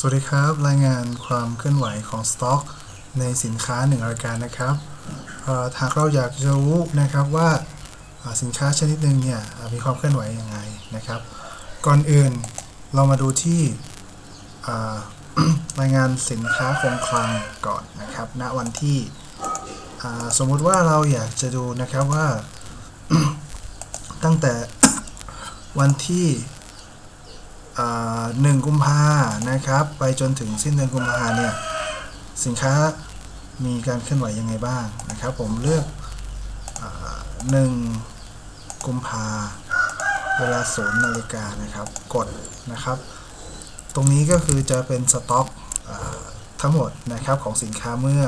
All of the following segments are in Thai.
สวัสดีครับ รายงานความเคลื่อนไหวของสต็อก ในสินค้าหนึ่งรายการนะครับหากเราอยากจะรู้นะครับว่าสินค้าชนิดหนึ่งเนี่ยมีความเคลื่อนไหวยังไงนะครับ ก่อนอื่นเรามาดูที่รายงานสินค้าคงคลังก่อนนะครับ ณวันที่สมมุติว่าเราอยากจะดูนะครับว่าตั้งแต่วันที่ หนึ่งกุมภานะครับ ไปจนถึงสิ้นเดือนกุมภาเนี่ยสินค้ามีการเคลื่อนไหวยังไงบ้างนะครับ ผมเลือกหนึ่งกุมภาเวลาศูนย์นาฬิกานะครับ กดนะครับ ตรงนี้ก็คือจะเป็นสต็อกอทั้งหมดนะครับของสินค้าเมื่อ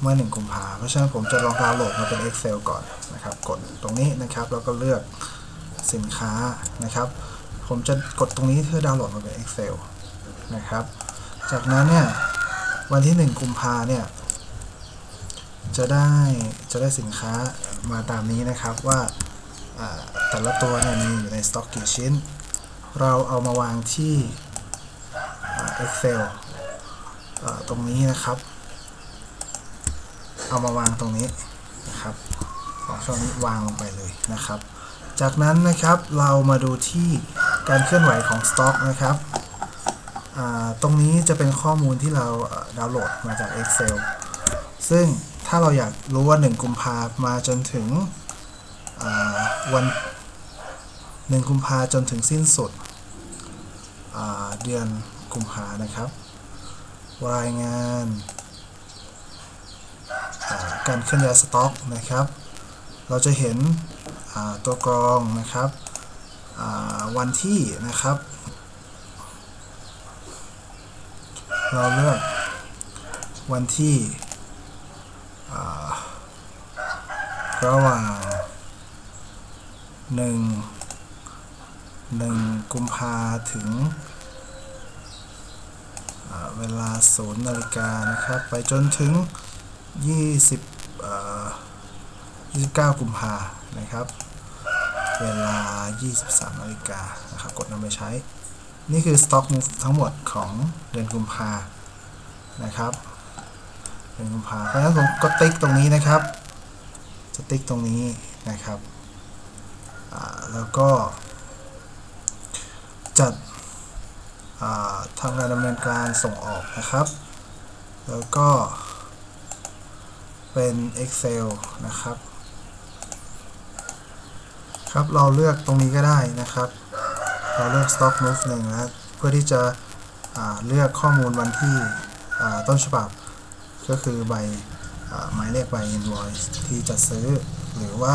เมื่อหนึ่งกุมภาเพราะฉะนั้นผมจะลองดาวน์โหลดมาเป็น Excel ก่อนนะครับ กดตรงนี้นะครับแล้วก็เลือกสินค้านะครับ ผมจะกดตรงนี้เพื่อดาวน์โหลดมาเป็น Excel นะครับ จากนั้นเนี่ยวันที่ 1 กุมภาเนี่ยจะได้จะได้สินค้ามาตามนี้นะครับว่าแต่ละตัวเนี่ยมีอยู่ในสต็อกกี่ชิ้น เราเอามาวางที่อ่า Excel ตรงนี้นะครับ เอามาวางตรงนี้นะครับของช่องนี้วางลงไปเลยนะครับ จากนั้นนะครับเรามาดูที่ การเคลื่อนไหวของสต็อกนะครับ ตรงนี้จะเป็นข้อมูลที่เราดาวน์โหลดมาจาก Excel ซึ่งถ้าเราอยากรู้ว่า 1 กุมภามาจนถึงวัน 1 กุมภาจนถึงสิ้นสุดเดือนกุมภานะครับ รายงานาการเคลื่อนย้ายสต็อกนะครับ เราจะเห็นตัวกรองนะครับ วันที่นะครับ เราเลือกวันที่ระหว่างหนึ่งหนึ่งกุมภาถึงเวลาศูนย์นาฬิกานะครับ ไปจนถึง 20เอ่อ29 กุมภานะครับ เวลา 23นาฬิกานะครับกดนำไปใช้ นี่คือ Stock Move ทั้งหมดของเดือนกุมภานะครับเดือนกุมภาเพราะฉะนั้นผมก็ติ๊กตรงนี้นะครับจะติ๊กตรงนี้นะครับแล้วก็จัดอ่าทำการดำเนินการส่งออกนะครับ แล้วก็เป็น Excel นะครับ ครับเราเลือกตรงนี้ก็ได้นะครับ เราเลือก Stock Move หนึ่งนะเพื่อที่จะเลือกข้อมูลวันที่ต้นฉบับ ก็คือใบหมายเลขใบ invoice ที่จะซื้อหรือว่า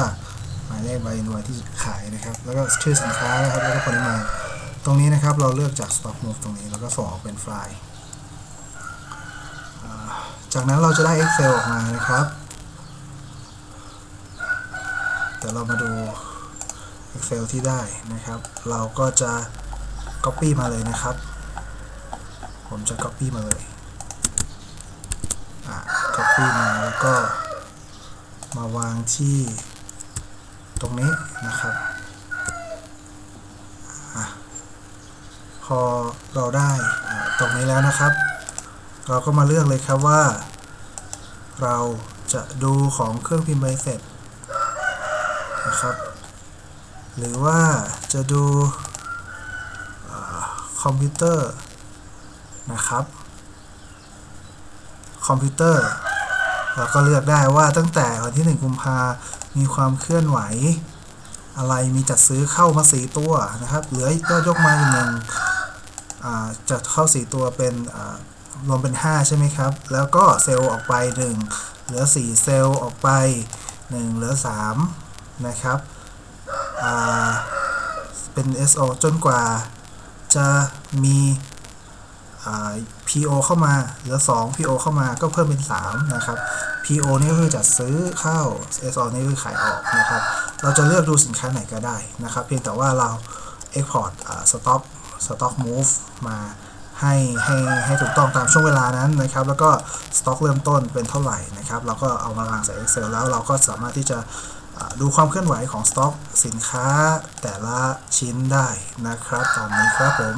หมายเลขใบ invoice ที่ขายนะครับ แล้วก็ชื่อสินค้านะครับแล้วก็ปริมาณตรงนี้นะครับเราเลือกจาก Stock Move ตรงนี้แล้วก็ส่งออกเป็นไฟล์จากนั้นเราจะได้ Excel ออกมานะครับ แต่เรามาดู Excel ที่ได้นะครับ เราก็จะ Copy มาเลยนะครับ ผมจะ Copy มาเลยอะ Copy มาแล้วก็มาวางที่ตรงนี้นะครับอพอเราได้ตรงนี้แล้วนะครับ เราก็มาเลือกเลยครับว่า เราจะดูของเครื่องพิมพ์ใบเสร็จนะครับ หรือว่าจะดูคอมพิวเตอร์นะครับ คอมพิวเตอร์ เราก็เลือกได้ว่าตั้งแต่วันที่ 1 กุมภามีความเคลื่อนไหว อะไรมีจัดซื้อเข้ามาสีตัวนะครับ เหลือก็ยกมาอีกหนึ่งจัดเข้าสีตัวเป็นรวมเป็น 5 ใช่ไหมครับ แล้วก็เซลล์ออกไป 1 เหลือ 4 เซลล์ออกไป 1 เหลือ 3 นะครับ เป็น SO จนกว่าจะมี PO เข้ามาเหลือ 2 PO เข้ามาก็เพิ่มเป็น 3 นะครับ PO นี่ก็คือจัดซื้อเข้า SO นี่คือขายออกนะครับ เราจะเลือกดูสินค้าไหนก็ได้นะครับ เพียงแต่ว่าเรา Export Stock Stock Move มาให้ให้ให้ถูกต้องตามช่วงเวลานั้นนะครับ แล้วก็สต็อกเริ่มต้นเป็นเท่าไหร่นะครับ เราก็เอามาวางใส่ Excel แล้วเราก็สามารถที่จะ ดูความเคลื่อนไหวของสต็อกสินค้าแต่ละชิ้นได้นะครับตอนนี้ครับผม